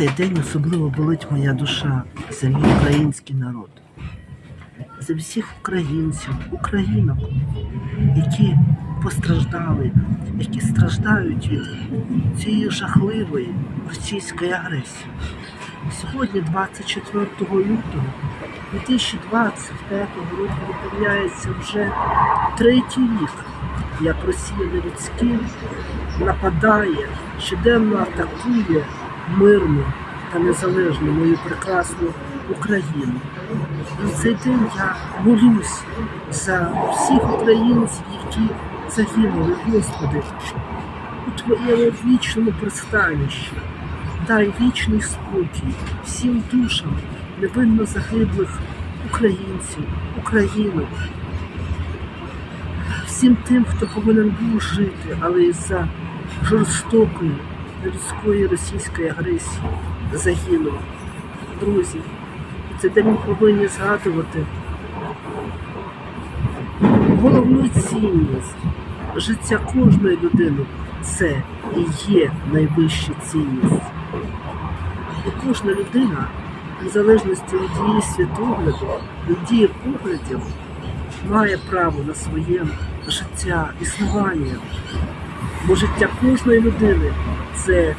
цей день особливо болить моя душа за мій український народ, за всіх українців, українок, які постраждали, які страждають від цієї жахливої російської агресії. Сьогодні, 24 лютого 2025 року, виповняється вже третій рік, як Росія нелюдськи нападає, щоденно атакує мирну та незалежну мою прекрасну Україну. І в цей день я молюсь за всіх українців, які загинули, Господи, у Твоєму вічному пристанищі. Дай вічний спокій всім душам невинно загиблих українців, українок, всім тим, хто повинен був жити, але із-за жорстокої людської російської агресії загинув. Друзі, у цей день ми повинні згадувати головну цінність життя кожної людини це і є найвища цінність. І кожна людина, в залежності від її світогляду, від її поглядів, має право на своє життя, існування. Бо життя кожної людини це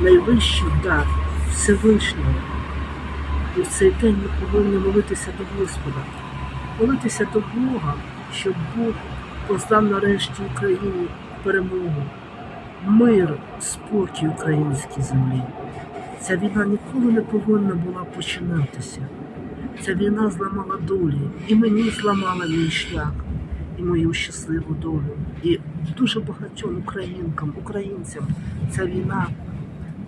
найвищий дар Всевишнього. І в цей день ми повинні молитися до Господа, молитися до Бога, щоб Бог поздав нарешті Україні перемогу, мир, спокій українській землі. Ця війна ніколи не повинна була починатися. Ця війна зламала долі, і мені зламала мій шлях, і мою щасливу долю. І дуже багатьом українкам, українцям ця війна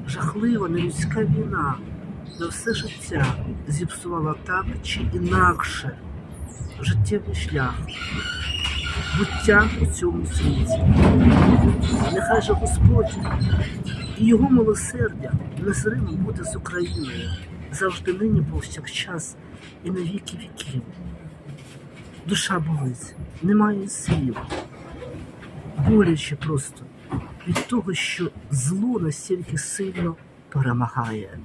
жахлива, нелюдська війна на все життя зіпсувала так чи інакше життєвий шлях, буття у цьому світі. Нехай же Господь і його милосердя незримо буде з Україною завжди нині повсякчас і на віки віків. Душа болить, немає слів, боляче просто від того, що зло настільки сильно перемагає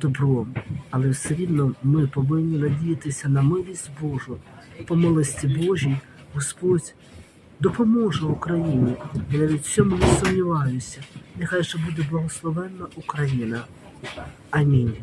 добром, але все рівно ми повинні надіятися на милість Божу, по милості Божій Господь допоможе Україні. Я навіть в цьому не сумніваюся. Нехай же буде благословенна Україна. Амінь.